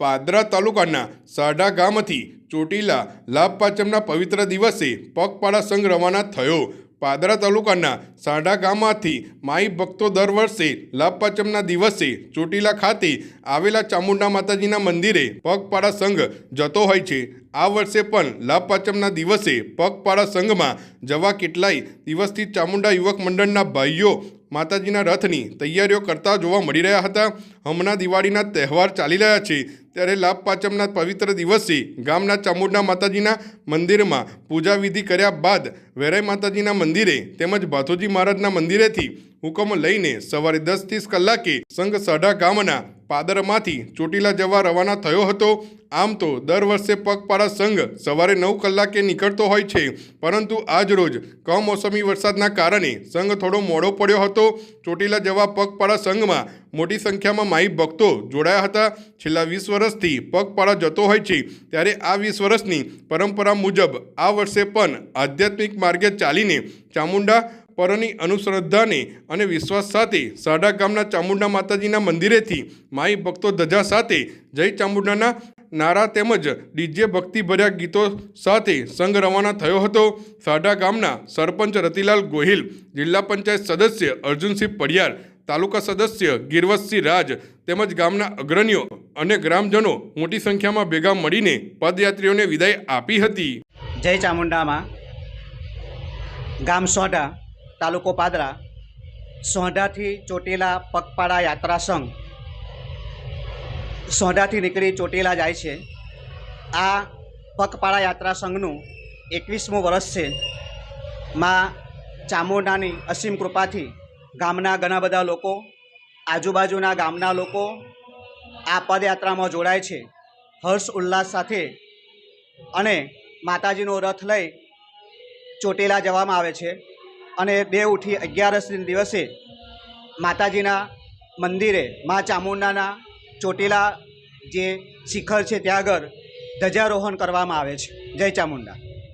પાદરા તાલુકાના સાઢા ગામથી ચોટીલા લાભ પાંચમના પવિત્ર દિવસે પગપાળા સંઘ રવાના થયો. પાદરા તાલુકાના સાઢા ગામમાંથી માઈ ભક્તો દર વર્ષે લાભપાચમના દિવસે ચોટીલા ખાતે આવેલા ચામુંડા માતાજીના મંદિરે પગપાળા સંઘ જતો હોય છે. આ વર્ષે પણ લાભપાચમના દિવસે પગપાળા સંઘમાં જવા કેટલાય દિવસથી ચામુંડા યુવક મંડળના ભાઈઓ માતાજીના રથની તૈયારીઓ કરતા જોવા મળી રહ્યા હતા. હમણાં દિવાળીના તહેવાર ચાલી રહ્યા છે. ત્યારે લાભ પાંચમના પવિત્ર દિવસે ગામના ચામુંડા માતાજીના મંદિરમાં પૂજા વિધિ કર્યા બાદ વેરાઈ માતાજીના મંદિરે તેમજ ભાથોજી મહારાજના મંદિરેથી હુકમ લઈને સવારે દસ ત્રીસ કલાકે સંઘ સાઢા ગામના પાદરમાંથી ચોટીલા જવા રવાના થયો હતો. આમ તો દર વર્ષે પગપાળા સંઘ સવારે નવ કલાકે નીકળતો હોય છે. પરંતુ આજ રોજ કમોસમી વરસાદના કારણે સંઘ થોડો મોડો પડ્યો હતો. ચોટીલા જવા પગપાળા સંઘમાં મોટી સંખ્યામાં માઈ ભક્તો જોડાયા હતા. છેલ્લા વીસ વર્ષથી પગપાળા જતો હોય છે. ત્યારે આ વીસ વર્ષની પરંપરા મુજબ આ વર્ષે પણ આધ્યાત્મિક માર્ગે ચાલીને ચામુંડા પરની અનુશ્રદ્ધાને અને વિશ્વાસ સાથે સાડા ગામના ચામુંડા માતાજીના મંદિરેથી માઈ ભક્તો ધજા સાથે જય ચામુંડાના નારા તેમજ ડીજે ભક્તિભર્યા ગીતો સાથે સંઘ રવાના થયો હતો. સાડા ગામના સરપંચ રતિલાલ ગોહિલ, જિલ્લા પંચાયત સદસ્ય અર્જુનસિંહ પડિયાર, તાલુકા સદસ્ય ગિરવતસિંહ રાજ તેમજ ગામના અગ્રણીઓ અને ગ્રામજનો મોટી સંખ્યામાં ભેગા મળીને પદયાત્રીઓને વિદાય આપી હતી. જય ચામુંડામાં ગામ સોઢા તાલુકો પાદરા, સોઢાથી ચોટીલા પગપાળા યાત્રા સંઘ. સોઢાથી નીકળી ચોટીલા જાય છે. આ પગપાળા યાત્રા સંઘનું એકવીસમું વર્ષ છે. માં ચામુંડાની અસીમ કૃપાથી ગામના ઘણા બધા લોકો, આજુબાજુના ગામના લોકો આ પદયાત્રામાં જોડાય છે. હર્ષ ઉલ્લાસ સાથે અને માતાજીનો રથ લઈ ચોટીલા જવામાં આવે છે. અને બે ઉઠી અગિયારસના દિવસે માતાજીના મંદિરે મા ચામુંડાના ચોટીલા જે શિખર છે ત્યાં આગળ ધ્વજારોહણ કરવામાં આવે છે. જય ચામુંડા.